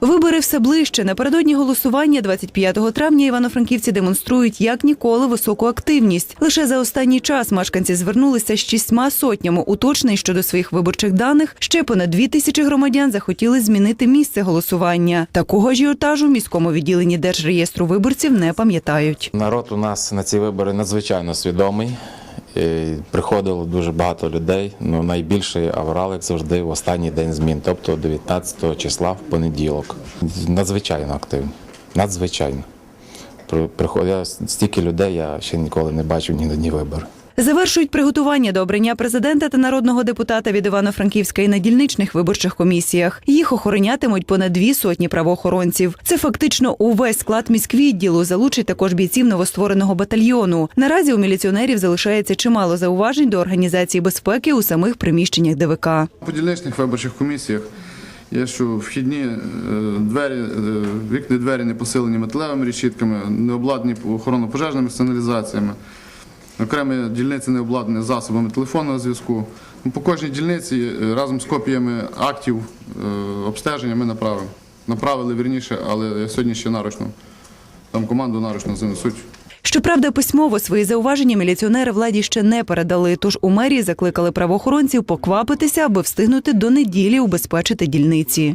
Вибори все ближче. Напередодні голосування 25 травня івано-франківці демонструють як ніколи високу активність. Лише за останній час мешканці звернулися з шістьма сотнями уточнень щодо своїх виборчих даних. Ще понад дві тисячі громадян захотіли змінити місце голосування. Такого ажіотажу в міському відділенні Держреєстру виборців не пам'ятають. Народ у нас на ці вибори надзвичайно свідомий. Приходило дуже багато людей. Ну найбільший аврал, як завжди, в останній день змін, тобто 19 числа в понеділок. Надзвичайно активні. Надзвичайно. При- Приходить стільки людей, я ще ніколи не бачив ні на дні виборів. Завершують приготування до обрання президента та народного депутата від Івано-Франківська і на дільничних виборчих комісіях. Їх охоронятимуть понад дві сотні правоохоронців. Це фактично увесь склад міськвідділу. Залучить також бійців новоствореного батальйону. Наразі у міліціонерів залишається чимало зауважень до організації безпеки у самих приміщеннях ДВК. По дільничних виборчих комісіях є, що вхідні е, двері, е, вікні двері не посилені металевими решітками, не обладнані охоронно-пожежними сигналізаціями. Окремі дільниці не обладнані засобами телефонного зв'язку. Ну, По кожній дільниці е, разом з копіями актів е, обстеження ми направимо. Направили вірніше, але сьогодні ще наручно. Там команду наручно занесуть. Щоправда, письмово свої зауваження міліціонери владі ще не передали. Тож у мерії закликали правоохоронців поквапитися, аби встигнути до неділі убезпечити дільниці.